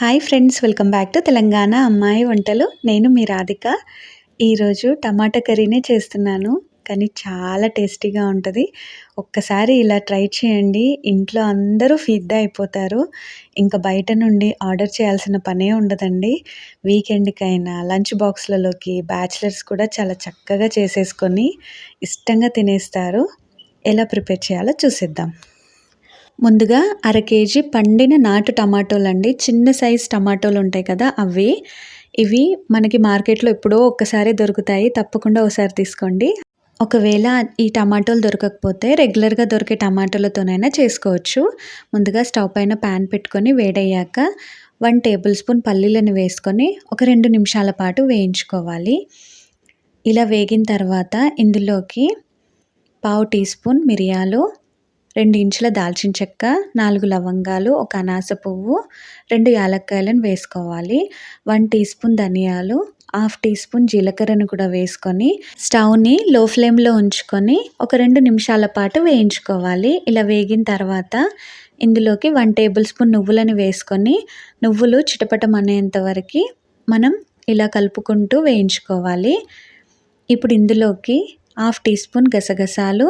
Hi friends welcome back to Telangana అమ్మాయి వంటలు. నేను మీ రాధిక. ఈరోజు టమాటా కర్రీనే చేస్తున్నాను కానీ చాలా టేస్టీగా ఉంటుంది. ఒక్కసారి ఇలా ట్రై చేయండి. ఇంట్లో అందరూ ఫిదా అయిపోతారు. ఇంకా బయట నుండి ఆర్డర్ చేయాల్సిన పనే ఉండదండి. వీకెండ్కైనా లంచ్ బాక్స్లలోకి బ్యాచిలర్స్ కూడా చాలా చక్కగా చేసేసుకొని ఇష్టంగా తినేస్తారు. ఎలా ప్రిపేర్ చేయాలో చూసేద్దాం. ముందుగా అర కేజీ పండిన నాటు టమాటోలు అండి చిన్న సైజ్ టమాటోలు ఉంటాయి కదా అవి. ఇవి మనకి మార్కెట్లో ఎప్పుడో ఒక్కసారి దొరుకుతాయి. తప్పకుండా ఒకసారి తీసుకోండి. ఒకవేళ ఈ టమాటోలు దొరకకపోతే రెగ్యులర్గా దొరికే టమాటోలతోనైనా చేసుకోవచ్చు. ముందుగా స్టవ్ పైన ప్యాన్ పెట్టుకొని వేడయ్యాక వన్ టేబుల్ స్పూన్ పల్లీలను వేసుకొని ఒక రెండు నిమిషాల పాటు వేయించుకోవాలి. ఇలా వేగిన తర్వాత ఇందులోకి పావు టీ స్పూన్ మిరియాలు రెండు ఇంచుల దాల్చిన చెక్క నాలుగు లవంగాలు ఒక అనాస పువ్వు రెండు యాలక్కాయలను వేసుకోవాలి. వన్ టీ స్పూన్ ధనియాలు హాఫ్ టీ స్పూన్ జీలకర్రను కూడా వేసుకొని స్టవ్ని లో ఫ్లేమ్లో ఉంచుకొని ఒక రెండు నిమిషాల పాటు వేయించుకోవాలి. ఇలా వేగిన తర్వాత ఇందులోకి వన్ టేబుల్ స్పూన్ నువ్వులను వేసుకొని నువ్వులు చిటపటం అనేంత వరకు మనం ఇలా కలుపుకుంటూ వేయించుకోవాలి. ఇప్పుడు ఇందులోకి హాఫ్ టీ స్పూన్ గసగసాలు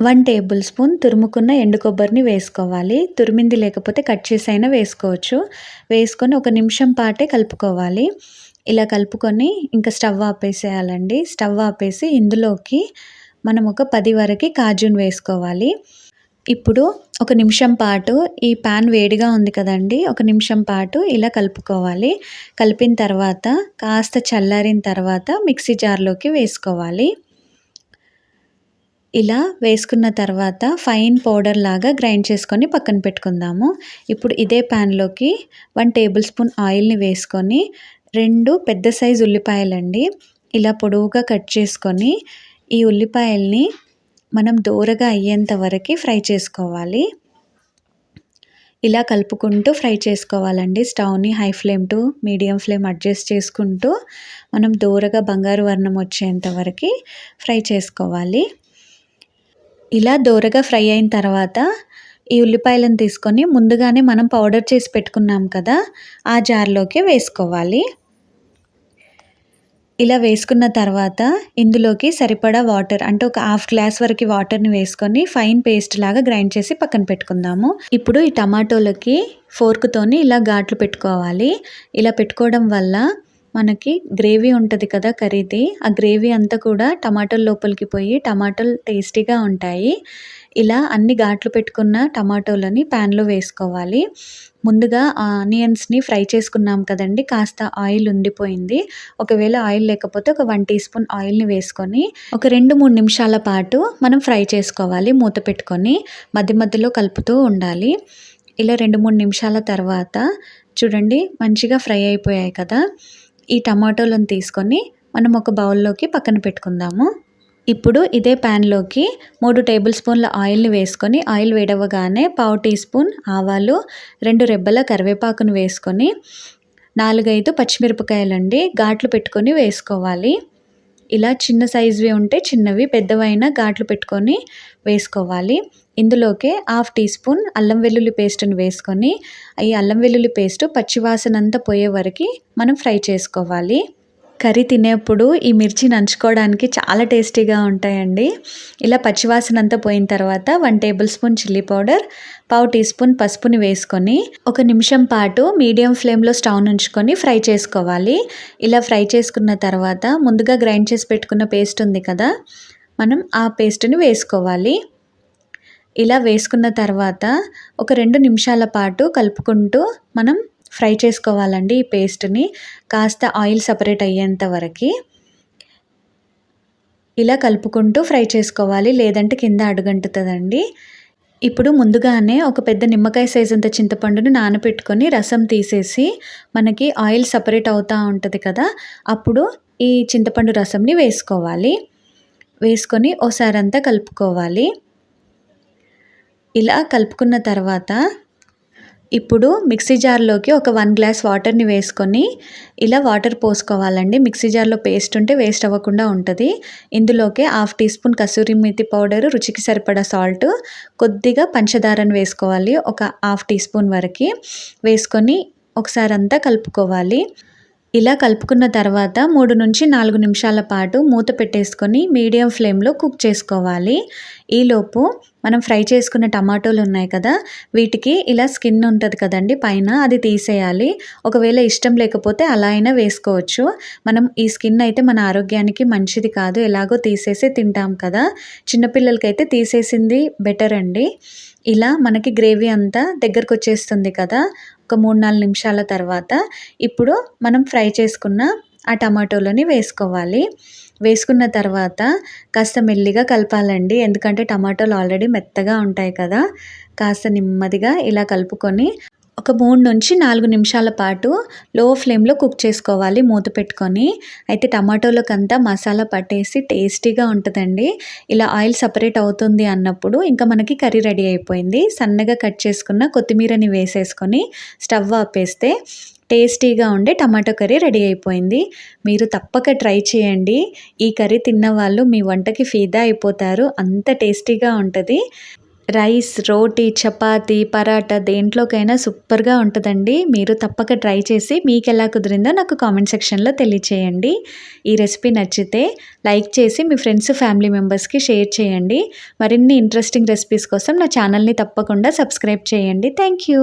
వన్ టేబుల్ స్పూన్ తురుముకున్న ఎండు కొబ్బరిని వేసుకోవాలి. తురిమింది లేకపోతే కట్ చేసి అయినా వేసుకోవచ్చు. వేసుకొని ఒక నిమిషం పాటే కలుపుకోవాలి. ఇలా కలుపుకొని ఇంకా స్టవ్ ఆపేసేయాలండి. స్టవ్ ఆపేసి ఇందులోకి మనం ఒక పది వరకు కాజును వేసుకోవాలి. ఇప్పుడు ఒక నిమిషం పాటు ఈ ప్యాన్ వేడిగా ఉంది కదండి ఒక నిమిషం పాటు ఇలా కలుపుకోవాలి. కలిపిన తర్వాత కాస్త చల్లారిన తర్వాత మిక్సీ జార్లోకి వేసుకోవాలి. ఇలా వేసుకున్న తర్వాత ఫైన్ పౌడర్ లాగా గ్రైండ్ చేసుకొని పక్కన పెట్టుకుందాము. ఇప్పుడు ఇదే ప్యాన్లోకి వన్ టేబుల్ స్పూన్ ఆయిల్ని వేసుకొని రెండు పెద్ద సైజు ఉల్లిపాయలండి. ఇలా పొడవుగా కట్ చేసుకొని ఈ ఉల్లిపాయల్ని మనం దూరగా అయ్యేంత వరకు ఫ్రై చేసుకోవాలి. ఇలా కలుపుకుంటూ ఫ్రై చేసుకోవాలండి. స్టవ్ని high flame to medium flame adjust చేసుకుంటూ మనం దూరగా బంగారు వర్ణం వచ్చేంత వరకు ఫ్రై చేసుకోవాలి. ఇలా దోరగా ఫ్రై అయిన తర్వాత ఈ ఉల్లిపాయలను తీసుకొని ముందుగానే మనం పౌడర్ చేసి పెట్టుకున్నాం కదా ఆ జార్లోకి వేసుకోవాలి. ఇలా వేసుకున్న తర్వాత ఇందులోకి సరిపడా వాటర్ అంటే ఒక హాఫ్ గ్లాస్ వరకు వాటర్ని వేసుకొని ఫైన్ పేస్ట్ లాగా గ్రైండ్ చేసి పక్కన పెట్టుకుందాము. ఇప్పుడు ఈ టమాటోలకి ఫోర్క్తోని ఇలా ఘాట్లు పెట్టుకోవాలి. ఇలా పెట్టుకోవడం వల్ల మనకి గ్రేవీ ఉంటుంది కదా కర్రీది. ఆ గ్రేవీ అంతా కూడా టమాటోల లోపలికి పోయి టమాటోలు టేస్టీగా ఉంటాయి. ఇలా అన్ని ఘాట్లు పెట్టుకున్న టమాటోలని ప్యాన్లో వేసుకోవాలి. ముందుగా ఆనియన్స్ని ఫ్రై చేసుకున్నాం కదండి కాస్త ఆయిల్ ఉండిపోయింది. ఒకవేళ ఆయిల్ లేకపోతే ఒక వన్ టీ స్పూన్ ఆయిల్ని వేసుకొని ఒక రెండు మూడు నిమిషాల పాటు మనం ఫ్రై చేసుకోవాలి మూత పెట్టుకొని మధ్య మధ్యలో కలుపుతూ ఉండాలి. ఇలా రెండు మూడు నిమిషాల తర్వాత చూడండి మంచిగా ఫ్రై అయిపోయాయి కదా. ఈ టమాటోలను తీసుకొని మనం ఒక బౌల్లోకి పక్కన పెట్టుకుందాము. ఇప్పుడు ఇదే ప్యాన్లోకి మూడు టేబుల్ స్పూన్ల ఆయిల్ని వేసుకొని ఆయిల్ వేడవగానే పావు టీ స్పూన్ ఆవాలు రెండు రెబ్బల కరివేపాకును వేసుకొని నాలుగైదు పచ్చిమిరపకాయలండి ఘాట్లు పెట్టుకొని వేసుకోవాలి. ఇలా చిన్న సైజువి ఉంటే చిన్నవి పెద్దవైన ఘాట్లు పెట్టుకొని వేసుకోవాలి. ఇందులోకే హాఫ్ టీ స్పూన్ అల్లం వెల్లుల్లి పేస్ట్ని వేసుకొని ఈ అల్లం వెల్లుల్లి పేస్ట్ పచ్చివాసన అంతా పోయే వరకు మనం ఫ్రై చేసుకోవాలి. కర్రీ తినేప్పుడు ఈ మిర్చి నంచుకోవడానికి చాలా టేస్టీగా ఉంటాయండి. ఇలా పచ్చివాసన అంతా పోయిన తర్వాత one tablespoon chilli powder పావు టీ స్పూన్ పసుపుని వేసుకొని ఒక నిమిషం పాటు మీడియం ఫ్లేమ్లో స్టవ్ ఉంచుకొని ఫ్రై చేసుకోవాలి. ఇలా ఫ్రై చేసుకున్న తర్వాత ముందుగా గ్రైండ్ చేసి పెట్టుకున్న పేస్ట్ ఉంది కదా మనం ఆ పేస్ట్ని వేసుకోవాలి. ఇలా వేసుకున్న తర్వాత ఒక రెండు నిమిషాల పాటు కలుపుకుంటూ మనం ఫ్రై చేసుకోవాలండి ఈ పేస్ట్ని. కాస్త ఆయిల్ సపరేట్ అయ్యేంత వరకు ఇలా కలుపుకుంటూ ఫ్రై చేసుకోవాలి. లేదంటే కింద అడుగంటుతుందండి. ఇప్పుడు ముందుగానే ఒక పెద్ద నిమ్మకాయ సైజ్ అంత చింతపండుని నానబెట్టుకొని రసం తీసేసి మనకి ఆయిల్ సపరేట్ అవుతూ ఉంటుంది కదా అప్పుడు ఈ చింతపండు రసంని వేసుకోవాలి. వేసుకొని ఓసారి అంతా కలుపుకోవాలి. ఇలా కలుపుకున్న తర్వాత ఇప్పుడు మిక్సీ జార్లోకి ఒక వన్ గ్లాస్ వాటర్ని వేసుకొని ఇలా వాటర్ పోసుకోవాలండి. మిక్సీ జార్లో పేస్ట్ ఉంటే వేస్ట్ అవ్వకుండా ఉంటుంది. ఇందులోకి half teaspoon kasuri methi powder రుచికి సరిపడా సాల్ట్ కొద్దిగా పంచదారను వేసుకోవాలి. ఒక హాఫ్ టీ స్పూన్ వరకు వేసుకొని ఒకసారి అంతా కలుపుకోవాలి. ఇలా కలుపుకున్న తర్వాత మూడు నుంచి నాలుగు నిమిషాల పాటు మూత పెట్టేసుకొని మీడియం ఫ్లేమ్లో కుక్ చేసుకోవాలి. ఈలోపు మనం ఫ్రై చేసుకున్న టమాటోలు ఉన్నాయి కదా వీటికి ఇలా స్కిన్ ఉంటుంది కదండి పైన అది తీసేయాలి. ఒకవేళ ఇష్టం లేకపోతే అలా అయినా వేసుకోవచ్చు. మనం ఈ స్కిన్ అయితే మన ఆరోగ్యానికి మంచిది కాదు ఎలాగో తీసేసి తింటాం కదా. చిన్నపిల్లలకైతే తీసేసింది బెటర్ అండి. ఇలా మనకి గ్రేవీ అంతా దగ్గరకు వచ్చేస్తుంది కదా ఒక మూడు నాలుగు నిమిషాల తర్వాత. ఇప్పుడు మనం ఫ్రై చేసుకున్న ఆ టమాటోలని వేసుకోవాలి. వేసుకున్న తర్వాత కాస్త మెల్లిగా కలపాలండి ఎందుకంటే టమాటోలు ఆల్రెడీ మెత్తగా ఉంటాయి కదా. కాస్త నెమ్మదిగా ఇలా కలుపుకొని ఒక మూడు నుంచి నాలుగు నిమిషాల పాటు లో ఫ్లేమ్లో కుక్ చేసుకోవాలి మూత పెట్టుకొని. అయితే టమాటోలకంతా మసాలా పట్టేసి టేస్టీగా ఉంటుందండి. ఇలా ఆయిల్ సపరేట్ అవుతుంది అన్నప్పుడు ఇంకా మనకి కర్రీ రెడీ అయిపోయింది. సన్నగా కట్ చేసుకున్న కొత్తిమీరని వేసేసుకొని స్టవ్ ఆపేస్తే టేస్టీగా ఉండే టమాటో కర్రీ రెడీ అయిపోయింది. మీరు తప్పక ట్రై చేయండి. ఈ కర్రీ తిన్న వాళ్ళు మీ వంటకి ఫీదా అయిపోతారు. అంత టేస్టీగా ఉంటుంది. రైస్ రోటీ చపాతి పరాటా దేంట్లోకైనా సూపర్గా ఉంటుందండి. మీరు తప్పక ట్రై చేసి మీకు ఎలా కుదిరిందో నాకు కామెంట్ సెక్షన్లో తెలియచేయండి. ఈ రెసిపీ నచ్చితే లైక్ చేసి మీ ఫ్రెండ్స్ ఫ్యామిలీ మెంబర్స్కి షేర్ చేయండి. మరిన్ని ఇంట్రెస్టింగ్ రెసిపీస్ కోసం నా ఛానల్ని తప్పకుండా సబ్స్క్రైబ్ చేయండి. Thank you.